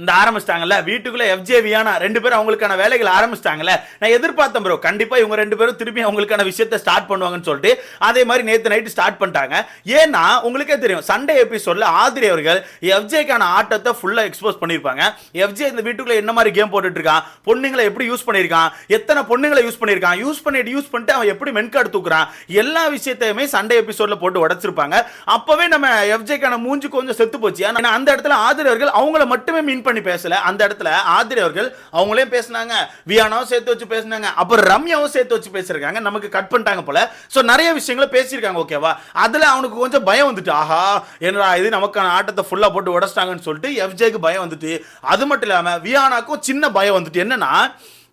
இந்த ஆரம்பிச்சிட்டாங்கல்ல? வீட்டுக்குள்ளே எஃப்ஜேவியான ரெண்டு பேரும் அவங்களுக்கான வேலைகள் ஆரம்பிச்சிட்டாங்கல்ல? நான் எதிர்பார்த்தேன் ப்ரோ கண்டிப்பாக இவங்க ரெண்டு பேரும் திரும்பி அவங்களுக்கான விஷயத்தை ஸ்டார்ட் பண்ணுவாங்கன்னு சொல்லிட்டு அதே மாதிரி நேற்று நைட்டு ஸ்டார்ட் பண்ணிட்டாங்க. ஏன்னா உங்களுக்கே தெரியும் சண்டே எபிசோட்ல ஆதிரி அவர்கள் எஃப்ஜேக்கான ஆட்டத்தை ஃபுல்லாக எக்ஸ்போஸ் பண்ணியிருப்பாங்க. எஃப்ஜே இந்த வீட்டுக்குள்ளே என்ன மாதிரி கேம் போட்டுட்டு இருக்கான் பொண்ணுங்களை எப்படி யூஸ் பண்ணியிருக்கான்? எத்தனை பொண்ணுங்களை யூஸ் பண்ணியிருக்கான்? யூஸ் பண்ணிட்டு யூஸ் பண்ணிட்டு அவன் எப்படி மென்கார்டு தூக்குறான்? எல்லா விஷயத்தையுமே சண்டே எபிசோடில் போட்டு உடைச்சிருப்பாங்க. அப்போவே நம்ம எஃப்ஜேக்கான மூஞ்சி கொஞ்சம் செத்து போச்சு. ஏன்னா அந்த இடத்துல ஆதிரி அவர்கள் அவங்கள மட்டுமே மீன் பண்ணி பேசல. அந்த இடத்துல ஆதிரி அவர்கள் அவங்களே பேசினாங்க. வியானாவும் சேர்த்து வச்சு பேசினாங்க. அப்புறம் ரம்யாவும் சேர்த்து வச்சு பேசியிருக்காங்க. நமக்கு கட் பண்ணிட்டாங்க போல. ஸோ நிறைய விஷயங்களை பேசியிருக்காங்க ஓகேவா அதில் அவனுக்கு கொஞ்சம் பயம் வந்துட்டு ஆஹா என்னடா இது நமக்கான ஆட்டத்தை ஃபுல்லாக போட்டு உடச்சிட்டாங்கன்னு சொல்லிட்டு எஃப்ஜேக்கு பயம் வந்துட்டு அது மட்டும் இல்லாமல் வியானாக்கும் சின்ன பயம் வந்துட்டு என்னன்னா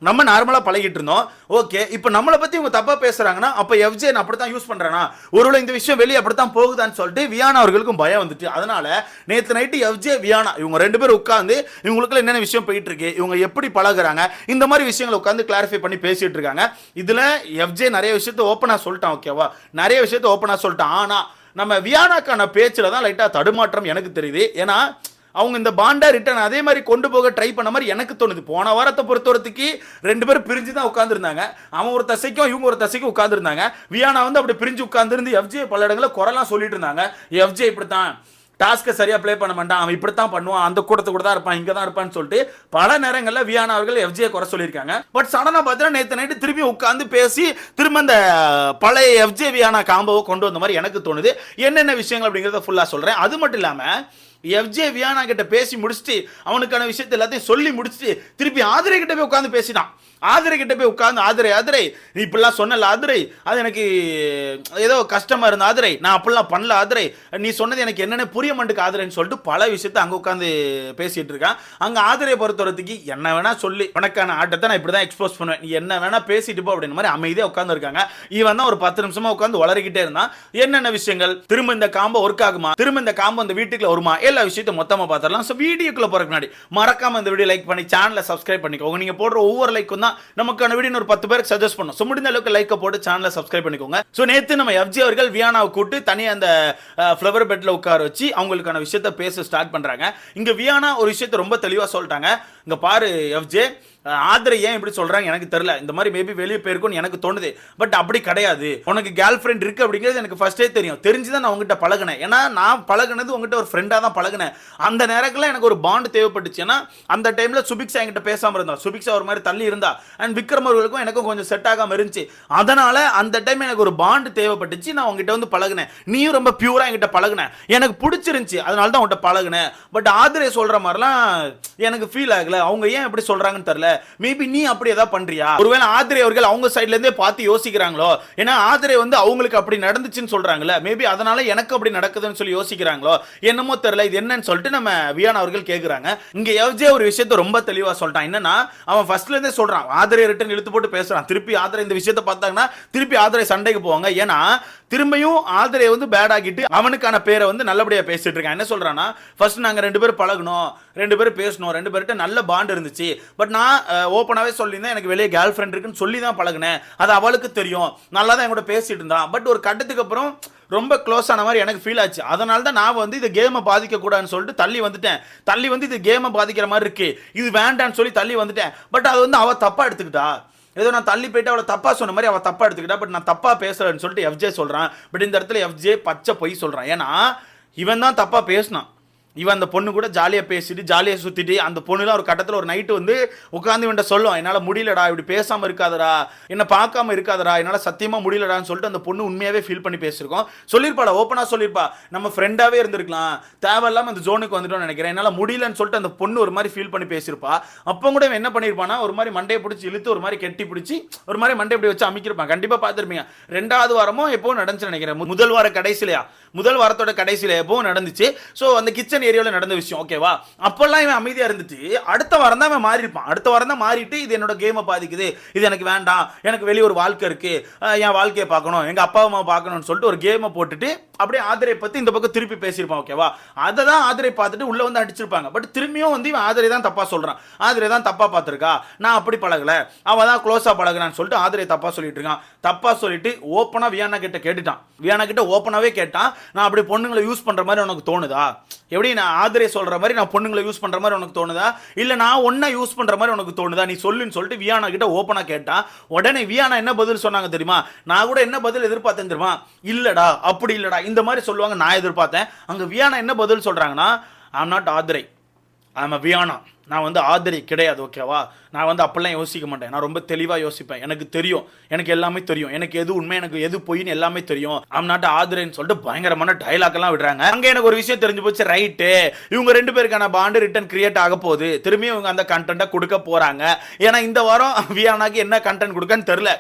நம்ம நார்மலாக பழகிட்டு இருந்தோம் ஓகே இப்போ நம்மளை பற்றி இவங்க தப்பாக பேசுகிறாங்கன்னா அப்போ எஃப்ஜே நான் அப்படி தான் யூஸ் பண்ணுறேன்னா ஒருவேளை இந்த விஷயம் வெளியே அப்படி தான் போகுதான்னு சொல்லிட்டு வியானா அவர்களுக்கும் பயம் வந்துட்டு. அதனால் நேற்று நைட்டு எஃப்ஜே வியானா இவங்க ரெண்டு பேரும் உட்காந்து இவங்களுக்குள்ள என்னென்ன விஷயம் போயிட்டு இருக்கு இவங்க எப்படி பழகுறாங்க இந்த மாதிரி விஷயங்களை உட்காந்து கிளாரிஃபை பண்ணி பேசிகிட்டு இருக்காங்க. இதில் எஃப்ஜே நிறைய விஷயத்த ஓப்பனாக சொல்லிட்டான் ஓகேவா நிறைய விஷயத்த ஓப்பனாக சொல்லிட்டான். ஆனால் நம்ம வியானாக்கான பேச்சில் தான் லைட்டாக தடுமாற்றம் எனக்கு தெரியுது. ஏன்னா அவங்க இந்த பாண்டை ரிட்டர்ன் அதே மாதிரி கொண்டு போக ட்ரை பண்ண மாதிரி எனக்கு தோணுது. போன வாரத்தை பொறுத்தவரத்துக்கு ரெண்டு பேரும் பிரிஞ்சு தான் உட்காந்துருந்தாங்க அவன் ஒரு தசைக்கும் இவங்க ஒரு தசைக்கும் உட்காந்துருந்தாங்க வியானா வந்து அப்படி பிரிஞ்சு உட்காந்துருந்து எஃப்ஜே பல இடங்களில் குறைலாம் சொல்லிட்டு இருந்தாங்க. எஃப்ஜே இப்படித்தான். டாஸ்க்கை சரியாக ப்ளே பண்ண மாட்டான். அவன் இப்படி தான் பண்ணுவான். அந்த கூட்டத்தை கூட தான் இருப்பான். இங்கே தான் இருப்பான்னு சொல்லிட்டு பல நேரங்களில் வியானா அவர்கள் எஃப்ஜியை குறை சொல்லியிருக்காங்க. பட் சடனாக பார்த்தீங்கன்னா நேற்று நைட்டு திரும்பி உட்காந்து பேசி திரும்ப அந்த பழைய எஃப்ஜே வியானா காம்போவை கொண்டு வந்த மாதிரி எனக்கு தோணுது. என்னென்ன விஷயங்கள் அப்படிங்கிறத ஃபுல்லாக சொல்கிறேன் அது மட்டும் இல்லாமல் எஃப்ஜே வியானா கிட்ட பேசி முடிச்சுட்டு அவனுக்கான விஷயத்தை எல்லாத்தையும் சொல்லி முடிச்சுட்டு திருப்பி ஆதிரை கிட்ட போய் உட்காந்து பேசினான் ஆதிரை கிட்ட போய் உட்காந்து ஆதிரை ஆதிரை நீ இப்படிலாம் சொன்னல ஆதிரை. அது எனக்கு ஏதோ கஷ்டமா இருந்த ஆதிரை. நான் அப்படிலாம் பண்ணல ஆதிரை. நீ சொன்னது எனக்கு என்னென்ன புரிய மாட்டுக்கு ஆதிரைன்னு சொல்லிட்டு பல விஷயத்த அங்கே உட்காந்து பேசிட்டு இருக்கான். அங்கே ஆதிரையை பொறுத்தவரத்துக்கு என்ன வேணா சொல்லி. உனக்கான ஆட்டத்தை நான் இப்படி தான் எக்ஸ்போஸ் பண்ணுவேன். நீ என்ன வேணா பேசிட்டு போ அப்படின்ற மாதிரி அமைதியாக உட்காந்து இருக்காங்க இவன் தான் ஒரு பத்து நிமிஷமா உட்காந்து வளரிக்கிட்டே இருந்தான். என்னென்ன விஷயங்கள்? திரும்ப இந்த காம்போ ஒர்க் ஆகுமா? திரும்ப இந்த காம்போ இந்த வீட்டுக்குள்ள வருமா? எல்லா விஷயத்தையும் மொத்தமாக பார்த்துடலாம். ஸோ வீடியோக்குள்ள போறதுக்கு முன்னாடி மறக்காம இந்த வீடியோ லைக் பண்ணி சேனலை சப்ஸ்கிரைப் பண்ணிக்கோங்க நீங்கள் போடுற ஒவ்வொரு லைக்கும் தான் நமக்கான வீடியோ ஒரு பத்து பேருக்கு சஜஸ்ட் பண்ணும். ஸோ முடிந்த அளவுக்கு லைக்கை போட்டு சேனலை சப்ஸ்கிரைப் பண்ணிக்கோங்க. ஸோ நேற்று நம்ம எஃப்ஜி அவர்கள் வியானாவை கூட்டு தனியாக அந்த ஃப்ளவர் பெட்டில் உட்கார வச்சு அவங்களுக்கான விஷயத்த பேச ஸ்டார்ட் பண்ணுறாங்க இங்கே வியானா ஒரு விஷயத்தை ரொம்ப தெளிவாக சொல்லிட்டாங்க. இங்கே பாரு எஃப்ஜே ஆதரை ஏன் இப்படி சொல்கிறாங்க எனக்கு தெரில இந்த மாதிரி மேபி வெளியே போயிருக்கும்னு எனக்கு தோணுது. பட் அப்படி கிடையாது. உனக்கு கேர்ள் ஃப்ரெண்ட் இருக்கு அப்படிங்கிறது எனக்கு ஃபர்ஸ்டே தெரியும். தெரிஞ்சு தான் நான் உங்ககிட்ட பழகினேன். ஏன்னா நான் பழகுனது உங்ககிட்ட ஒரு ஃப்ரெண்டாக தான் பழகினேன். அந்த நேரத்தில் எனக்கு ஒரு பாண்டு தேவைப்பட்டுச்சு. ஏன்னா அந்த டைமில் சுபிக்ஷா என்கிட்ட பேசாமல் இருந்தா சுபிக்ஷா ஒரு மாதிரி தள்ளி இருந்தா. அண்ட் விக்ரம் அவர்களுக்கும் எனக்கும் கொஞ்சம் செட் ஆகாமல் இருந்துச்சு. அதனால் அந்த டைம் எனக்கு ஒரு பாண்டு தேவைப்பட்டுச்சு. நான் உங்ககிட்ட வந்து பழகினேன். நீயும் ரொம்ப பியூராக என்கிட்ட பழகுன எனக்கு பிடிச்சிருந்துச்சி. அதனால தான் உங்கள்கிட்ட பழகுனேன். பட் ஆதிரை சொல்கிற மாதிரிலாம் எனக்கு ஃபீல் ஆகலை. அவங்க ஏன் எப்படி சொல்கிறாங்கன்னு தெரில மேபி நீ அப்படி ஏதாவது பண்றியா? ஒருவேளை ஆதிரை அவர்கள் அவங்க சைட்ல இருந்தே பார்த்து யோசிக்கிறாங்களோ? ஏன்னா ஆதிரை வந்து அவங்களுக்கு அப்படி நடந்துச்சுன்னு சொல்றாங்கல்ல. மேபி அதனால எனக்கு அப்படி நடக்குதுன்னு சொல்லி யோசிக்கிறாங்களோ? என்னமோ தெரியல. இது என்னன்னு சொல்லிட்டு நம்ம வியான் அவர்கள் கேட்குறாங்க இங்க எவ்ஜே ஒரு விஷயத்த ரொம்ப தெளிவா சொல்லிட்டான். என்னன்னா அவன் ஃபர்ஸ்ட்ல இருந்தே சொல்றான். ஆதிரை ரிட்டன் இழுத்து போட்டு பேசுறான். திருப்பி ஆதிரை இந்த விஷயத்த பார்த்தாங்கன்னா திருப்பி ஆதிரை சண்டைக்கு போவாங்க. ஏன்னா திரும்பியும் ஆதிரை வந்து பேட் ஆகிட்டு அவனுக்கான பேரை வந்து நல்லபடியா பேசிட்டு இருக்கான். என்ன சொல்றான்னா ஃபர்ஸ்ட் நாங்க ரெண்டு பேரும் பழகணும் ரெண்டு பேரும் பேசணும் ரெண்டு பேர்கிட்ட நல்ல பாண்ட் இருந்துச்சு. பட் நான் ஓப்பனாகவே சொல்லியிருந்தேன் எனக்கு வெளியே கேர்ள் ஃப்ரெண்ட் இருக்குன்னு சொல்லி தான் பழகினேன். அது அவளுக்கு தெரியும். நல்லா தான் என் கூட பேசிட்டு இருந்தான். பட் ஒரு கட்டத்துக்கு அப்புறம் ரொம்ப க்ளோஸ் ஆன மாதிரி எனக்கு ஃபீல் ஆச்சு. அதனால தான் நான் வந்து இந்த கேமை பாதிக்கக்கூடாதுன்னு சொல்லிட்டு தள்ளி வந்துட்டேன். தள்ளி வந்து இது கேமை பாதிக்கிற மாதிரி இருக்கு. இது வேண்டான்னு சொல்லி தள்ளி வந்துட்டேன். பட் அது வந்து அவள் தப்பாக எடுத்துக்கிட்டா. ஏதோ நான் தள்ளி போயிட்டு அவளை தப்பாக சொன்ன மாதிரி அவள் தப்பாக எடுத்துக்கிட்டா. பட் நான் தப்பாக பேசுறேன்னு சொல்லிட்டு எஃப்ஜே சொல்கிறான் பட் இந்த இடத்துல எஃப்ஜே பச்சை பொய் சொல்கிறான் ஏன்னா இவன் தான் தப்பாக பேசினான். இவன் அந்த பொண்ணு கூட ஜாலியாக பேசிட்டு ஜாலியாக சுற்றிட்டு அந்த பொண்ணுலாம் ஒரு கட்டத்தில் ஒரு நைட்டு வந்து உட்காந்து இவன்ட்ட சொல்லும் என்னால் முடியலடா இப்படி பேசாமல் இருக்காதடா என்னை பார்க்காம இருக்காதடா என்னால் சத்தியமாக முடியலடான்னு சொல்லிட்டு அந்த பொண்ணு உண்மையாகவே ஃபீல் பண்ணி பேசியிருக்கோம். சொல்லியிருப்பாடா ஓப்பனாக சொல்லியிருப்பா. நம்ம ஃப்ரெண்டாகவே இருந்திருக்கலாம். தேவையில்லாமல் அந்த ஜோனுக்கு வந்துட்டோம்னு நினைக்கிறேன். என்னால் முடியலன்னு சொல்லிட்டு அந்த பொண்ணு ஒரு மாதிரி ஃபீல் பண்ணி பேசியிருப்பா. அப்போ கூட இவன் என்ன பண்ணியிருப்பானா ஒரு மாதிரி மண்டையை பிடிச்சி இழுத்து ஒரு மாதிரி கெட்டி பிடிச்சி ஒரு மாதிரி மண்டை இப்படி வச்சு அமைக்கிருப்பான். கண்டிப்பாக பார்த்துருப்பீங்க. ரெண்டாவது வாரமும் எப்போ நடந்துச்சு நினைக்கிறேன். முதல் வார கடைசிலையா? முதல் வாரத்தோட கடைசியில் எப்போ நடந்துச்சு. ஸோ அந்த கிச்சன் ஏரியாவில் நடந்த விஷயம் ஓகேவா அப்போல்லாம் இவன் அமைதியாக இருந்துட்டு அடுத்த வாரம் தான் இவன் மாறியிருப்பான். அடுத்த வாரம் தான் மாறிட்டு இது என்னோட கேமை பாதிக்குது. இது எனக்கு வேண்டாம். எனக்கு வெளியே ஒரு வாழ்க்கை இருக்குது என் வாழ்க்கையை பார்க்கணும். எங்கள் அப்பா அம்மா பார்க்கணும்னு சொல்லிட்டு ஒரு கேமை போட்டுட்டு அப்படியே ஆதரை பற்றி இந்த பக்கம் திருப்பி பேசியிருப்பான் ஓகேவா அதை தான் ஆதரை பார்த்துட்டு உள்ளே வந்து அடிச்சிருப்பாங்க. பட் திரும்பியும் வந்து இவன் ஆதரை தான் தப்பாக சொல்கிறான் ஆதிரை தான் தப்பாக பார்த்துருக்கா? நான் அப்படி பழகலை. அவள் தான் க்ளோஸாக பழகுறான்னு சொல்லிட்டு ஆதரை தப்பாக சொல்லிட்டு இருக்கான். தப்பாக சொல்லிட்டு ஓப்பனாக வியானா கிட்ட கேட்டுட்டான். வியானா கிட்ட ஓப்பனாகவே கேட்டான். நான் அப்படி பொண்ணுங்களை யூஸ் பண்ணுற மாதிரி உனக்கு தோணுதா? எப்படி நான் ஆதரே சொல்கிற மாதிரி நான் பொண்ணுங்களை யூஸ் பண்ணுற மாதிரி உனக்கு தோணுதா? இல்லை நான் ஒன்றா யூஸ் பண்ணுற மாதிரி உனக்கு தோணுதா? நீ சொல்லுன்னு சொல்லிட்டு வியானா கிட்ட ஓப்பனாக கேட்டா உடனே வியானா என்ன பதில் சொன்னாங்க தெரியுமா? நான் கூட என்ன பதில் எதிர்பார்த்தேன் தெரியுமா? இல்லைடா அப்படி இல்லைடா இந்த மாதிரி சொல்லுவாங்க நான் எதிர்பார்த்தேன். அங்கே வியானா என்ன பதில் சொல்கிறாங்கன்னா ஐம் நாட் ஆதரை. ஐம் வியானா. நான் வந்து ஆதரி கிடையாது ஓகேவா நான் வந்து அப்போல்லாம் யோசிக்க மாட்டேன். நான் ரொம்ப தெளிவாக யோசிப்பேன். எனக்கு தெரியும். எனக்கு எல்லாமே தெரியும். எனக்கு எது உண்மை எனக்கு எது பொய்னு எல்லாமே தெரியும். ஐம் நாட்டு ஆதரின்னு சொல்லிட்டு பயங்கரமான டைலாக் எல்லாம் விடுறாங்க. அங்கே எனக்கு ஒரு விஷயம் தெரிஞ்சு போச்சு. ரைட்டு இவங்க ரெண்டு பேருக்கான பாண்டு ரிட்டர்ன் கிரியேட் ஆக போகுது. திரும்பி இவங்க அந்த கண்டென்ட்டை கொடுக்க போகிறாங்க ஏன்னா இந்த வாரம் வியானாக்கு என்ன கண்டென்ட் கொடுக்கன்னு தெரில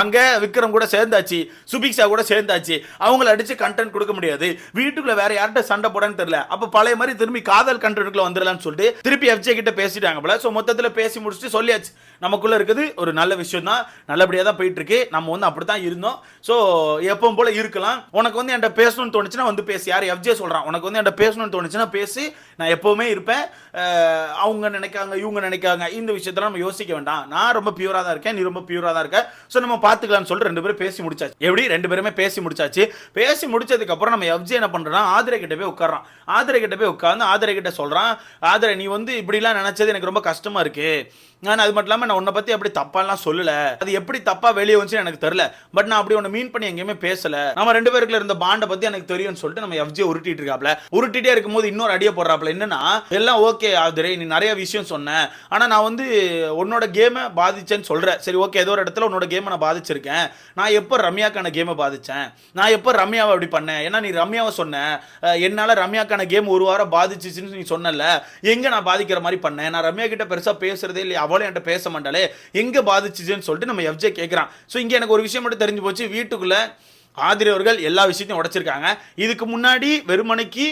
அங்கே விக்ரம் கூட சேர்ந்தாச்சு. சுபிக்ஷா கூட சேர்ந்தாச்சு. அவங்கள அடிச்சு கண்டென்ட் கொடுக்க முடியாது. வீட்டுக்குள்ள வேற யார்கிட்ட சண்டை போடன்னு தெரியல. அப்ப பழைய மாதிரி திரும்பி காதல் கண்டென்ட்குள்ள வந்துடலாம்னு சொல்லிட்டு திருப்பி எஃப்ஜே கிட்ட பேசிட்டாங்க போல. ஸோ மொத்தத்துல பேசி முடிச்சுட்டு சொல்லியாச்சு. நமக்குள்ள இருக்குது ஒரு நல்ல விஷயம் தான் நல்லபடியாக தான் போயிட்டு இருக்கு நம்ம வந்து அப்படி தான் இருந்தோம். ஸோ எப்பவும் போல இருக்கலாம். உனக்கு வந்து என்கிட்ட பேசணும்னு தோணுச்சுன்னா வந்து பேசி. யார் எஃப்ஜே சொல்றான். உனக்கு வந்து என்கிட்ட பேசணும்னு தோணுச்சுன்னா பேசி. நான் எப்பவுமே இருப்பேன். அவங்க நினைக்காங்க இவங்க நினைக்காங்க. இந்த விஷயத்தெல்லாம் நம்ம யோசிக்க வேண்டாம். நான் ரொம்ப பியூராக தான் இருக்கேன். நீ ரொம்ப பியூராக தான் இருக்க. ஸோ நம்ம பார்த்துக்கலாம்னு சொல்லிட்டு ரெண்டு பேரும் பேசி முடிச்சாச்சு. எப்படி? ரெண்டு பேருமே பேசி முடிச்சாச்சு. பேசி முடிச்சதுக்கப்புறம் நம்ம எஃப்ஜே என்ன பண்ணுறோம்னா ஆதிரை கிட்ட போய் உட்காரான் ஆதிரை கிட்ட போய் உட்காந்து ஆதிரை கிட்ட சொல்றான். ஆதிரை நீ வந்து இப்படிலாம் நினைச்சது எனக்கு ரொம்ப கஷ்டமா இருக்கு. நான் அது மட்டும் இல்லாமல் நான் உன்னை பற்றி அப்படி தப்பாலாம் சொல்லலை. அது எப்படி தப்பாக வெளியே வந்துச்சுன்னு எனக்கு தெரில பட் நான் அப்படி ஒன்று மீன் பண்ணி எங்கேயுமே பேசலை. நம்ம ரெண்டு பேருக்குள்ள இருந்த பாண்டை பற்றி எனக்கு தெரியும்னு சொல்லிட்டு நம்ம எஃப்ஜே உருட்டிட்டு இருக்காப்ல. உருட்டிட்டே இருக்கும்போது இன்னொரு அடியை போடுறாப்ல. என்னன்னா எல்லாம் ஓகே ஆதிரை நீ நிறைய விஷயம் சொன்னேன் ஆனால் நான் வந்து உன்னோட கேமை பாதிச்சேன்னு சொல்கிறேன் சரி ஓகே ஏதோ ஒரு இடத்துல உன்னோட கேமை நான் பாதிச்சிருக்கேன். நான் எப்போ ரம்யாக்கான கேமை பாதிச்சேன்? நான் எப்போ ரம்யாவை அப்படி பண்ணேன்? ஏன்னா நீ ரம்யாவை சொன்ன. என்னால் ரம்யாக்கான கேம் ஒரு வாரம் பாதிச்சிச்சுன்னு நீ சொன்னல எங்கே நான் பாதிக்கிற மாதிரி பண்ணேன்? நான் ரம்யா கிட்ட பெருசாக பேசுறதே இல்லையா. போல என்கிட்ட பேச மாட்டாலே எங்க பாதிச்சுச்சுன்னு சொல்லிட்டு நம்ம எஃப்ஜே கேட்குறான் ஸோ இங்க எனக்கு ஒரு விஷயம் மட்டும் தெரிஞ்சு போச்சு. வீட்டுக்குள்ள ஆதிரை அவர்கள் எல்லா விஷயத்தையும் உடைச்சிருக்காங்க. இதுக்கு முன்னாடி வெறுமனைக்கு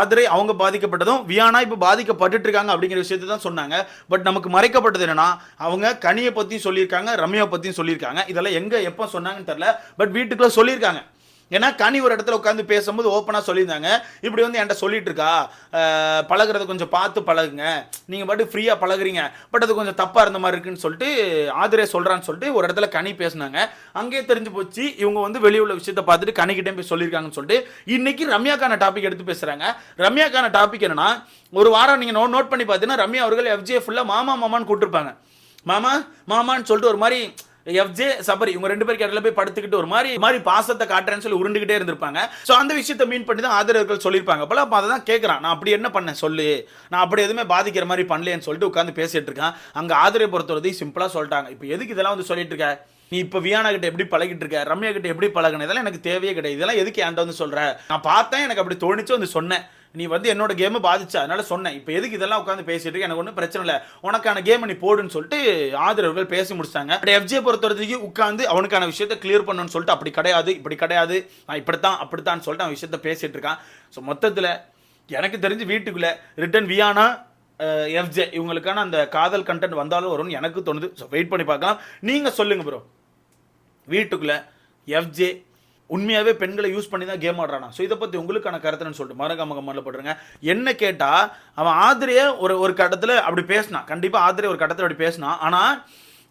ஆதிரை அவங்க பாதிக்கப்பட்டதும் வியானா இப்போ பாதிக்கப்பட்டுட்டு இருக்காங்க அப்படிங்கிற விஷயத்தை தான் சொன்னாங்க. பட் நமக்கு மறைக்கப்பட்டது என்னன்னா அவங்க கனியை பற்றியும் சொல்லியிருக்காங்க ரம்யா பற்றியும் சொல்லியிருக்காங்க. இதெல்லாம் எங்கே எப்போ சொன்னாங்கன்னு தெரில பட் வீட்டுக்குள்ளே சொல்லியிருக்காங்க. ஏன்னா கனி ஒரு இடத்துல உட்காந்து பேசும்போது ஓப்பனாக சொல்லியிருந்தாங்க. இப்படி வந்து என்கிட்ட சொல்லிட்டு இருக்கா பழகிறத பழகுறத கொஞ்சம் பார்த்து பழகுங்க. நீங்கள் பாட்டு ஃப்ரீயாக பழகுறீங்க. பட் அது கொஞ்சம் தப்பாக இருந்த மாதிரி இருக்குன்னு சொல்லிட்டு ஆதிரே சொல்கிறான்னு சொல்லிட்டு ஒரு இடத்துல கனி பேசுனாங்க. அங்கேயே தெரிஞ்சு போச்சு இவங்க வந்து வெளியே உள்ள பார்த்துட்டு கனிக்கிட்டே போய் சொல்லியிருக்காங்கன்னு சொல்லிட்டு இன்னைக்கு ரம்யாக்கான டாபிக் எடுத்து பேசுகிறாங்க ரம்யாக்கான டாபிக் என்னன்னா ஒரு வாரம் நீங்கள் நோட் நோட் பண்ணி பார்த்தீங்கன்னா ரம்யா அவர்கள் எஃப்ஜிஎஃப் ஃபுல்லாக மாமா மாமான்னு கூப்பிட்டுருப்பாங்க மாமா மாமான்னு சொல்லிட்டு ஒரு மாதிரி எஃப்ஜே சபரி இவங்க ரெண்டு பேருக்கு இடத்துல போய் படுத்துக்கிட்டு ஒரு மாதிரி மாதிரி பாசத்தை காட்டுறேன்னு சொல்லி உருண்டுகிட்டே இருந்திருப்பாங்க. ஸோ அந்த விஷயத்தை மீன் பண்ணி தான் ஆதரவர்கள் சொல்லியிருப்பாங்க. அப்போ அதை தான் கேட்குறான் நான் அப்படி என்ன பண்ணேன்? சொல்லு. நான் அப்படி எதுவுமே பாதிக்கிற மாதிரி பண்ணலையேன்னு சொல்லிட்டு உட்காந்து பேசிட்டு இருக்கேன். அங்கே ஆதரவை பொறுத்தவரையும் சிம்பிளாக சொல்லிட்டாங்க. இப்போ எதுக்கு இதெல்லாம் வந்து சொல்லிட்டு இருக்க? நீ இப்போ வியானா கிட்ட எப்படி பழகிட்டு இருக்க? ரம்யா கிட்ட எப்படி பழகின? இதெல்லாம் எனக்கு தேவையே கிடையாது. இதெல்லாம் எதுக்கு ஏன்ட்ட வந்து சொல்ற? நான் பார்த்தேன் எனக்கு அப்படி தோணிச்சு வந்து சொன்னேன். நீ வந்து என்னோட கேமை பாதிச்சா? அதனால சொன்னேன். இப்போ எதுக்கு இதெல்லாம் உட்காந்து பேசிட்டு இருக்க? எனக்கு ஒன்றும் பிரச்சனை இல்லை. உனக்கான கேமை நீ போடுன்னு சொல்லிட்டு ஆதரவர்கள் பேசி முடிச்சிட்டாங்க பட் எஃப்ஜே பொறுத்த வரைக்கும் உட்காந்து அவனுக்கான விஷயத்த கிளியர் பண்ணணும்னு சொல்லிட்டு அப்படி கிடையாது இப்படி கிடையாது. நான் இப்படித்தான் அப்படித்தான் சொல்லிட்டு அவன் விஷயத்த பேசிட்டு இருக்கான். ஸோ மொத்தத்தில் எனக்கு தெரிஞ்சு வீட்டுக்குள்ளே ரிட்டன் வியானா எஃப்ஜே இவங்களுக்கான அந்த காதல் கண்டென்ட் வந்தாலும் வரும்னு எனக்கு தோணுது. ஸோ வெயிட் பண்ணி பார்க்கலாம். நீங்கள் சொல்லுங்கள் ப்ரோ வீட்டுக்குள்ளே எஃப்ஜே உண்மையாகவே பெண்களை யூஸ் பண்ணி தான் கேம் ஆடுறானா. ஸோ இதை பற்றி உங்களுக்கான கருத்துன்னு சொல்லிட்டு மறக்காம கமெண்ட்ல போட்டுருங்க. என்ன கேட்டால் அவன் ஆதிரையை ஒரு ஒரு கட்டத்தில் அப்படி பேசினான் கண்டிப்பாக ஆதிரை ஒரு கட்டத்தில் அப்படி பேசினான் ஆனால்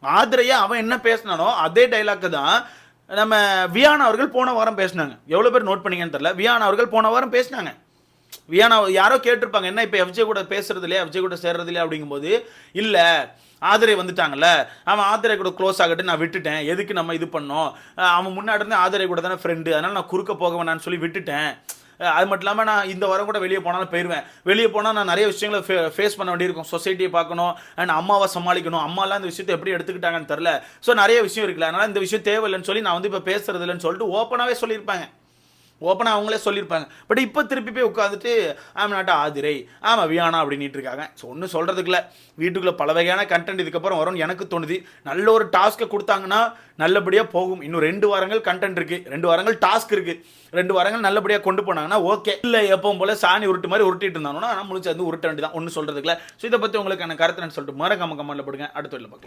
ஆதிரையை அவன் என்ன பேசினானோ அதே டைலாக்கு தான் நம்ம வியானா அவர்கள் போன வாரம் பேசினாங்க. எவ்வளோ பேர் நோட் பண்ணீங்கன்னு தெரில வியானா அவர்கள் போன வாரம் பேசினாங்க. வியானா யாரோ கேட்டிருப்பாங்க என்ன இப்போ எஃப்ஜே கூட பேசுறது இல்லையா? எஃப்ஜே கூட சேர்றது இல்லையா? அப்படிங்கும்போது இல்லை ஆதிரை வந்துட்டாங்கல்ல. அவன் ஆதிரை கூட க்ளோஸ் ஆகட்டு நான் விட்டுட்டேன். எதுக்கு நம்ம இது பண்ணோம்? அவன் முன்னாடி இருந்து ஆதிரை கூட தானே ஃப்ரெண்டு அதனால நான் குறுக்க போக வேணான்னு சொல்லி விட்டுட்டேன். அது மட்டும் இல்லாமல் நான் இந்த வாரம் கூட வெளியே போனாலும் போயிடுவேன் வெளியே போனால் நான் நிறைய விஷயங்களை ஃபே ஃபேஸ் பண்ண வேண்டியிருக்கும். சொசைட்டியை பார்க்கணும் அண்ட் அம்மாவை சமாளிக்கணும். அம்மாலாம் இந்த விஷயத்தை எப்படி எடுத்துக்கிட்டாங்கன்னு தெரில ஸோ நிறைய விஷயம் இருக்குல்ல. அதனால் இந்த விஷயம் தேவையில்லைன்னு சொல்லி நான் வந்து இப்போ பேசுறது இல்லைன்னு சொல்லிட்டு ஓப்பனாகவே சொல்லியிருப்பாங்க. ஓப்பனாக அவங்களே சொல்லியிருப்பாங்க. பட் இப்போ திருப்பி போய் உட்காந்துட்டு ஆம் நாட்டா ஆதிரை ஆமாம் வியானா அப்படின்ட்டு இருக்காங்க ஸோ ஒன்றும் சொல்கிறதுக்கு இல்லை. வீட்டுக்குள்ளே பல வகையான கண்டென்ட் இதுக்கப்புறம் வரும்னு எனக்கு தோணுது. நல்ல ஒரு டாஸ்க்கை கொடுத்தாங்கன்னா நல்லபடியாக போகும். இன்னும் ரெண்டு வாரங்கள் கண்டென்ட் இருக்குது ரெண்டு வாரங்கள் டாஸ்க் இருக்குது ரெண்டு வாரங்கள் நல்லபடியாக கொண்டு போனாங்கன்னா ஓகே இல்லை எப்பவும் போல சாணி உருட்டு மாதிரி உருட்டிட்டு இருந்தாங்கன்னா ஆனால் முடிச்சு வந்து உருட்ட வேண்டியதான் ஒன்றும் சொல்கிறதுக்கு இல்லை. ஸோ இதை பற்றி உங்களுக்கு எனக்கு நான் சொல்லிட்டு மறக்காம கமெண்ட்ல போடுங்க. அடுத்த வீட்டில் பார்க்கலாம்.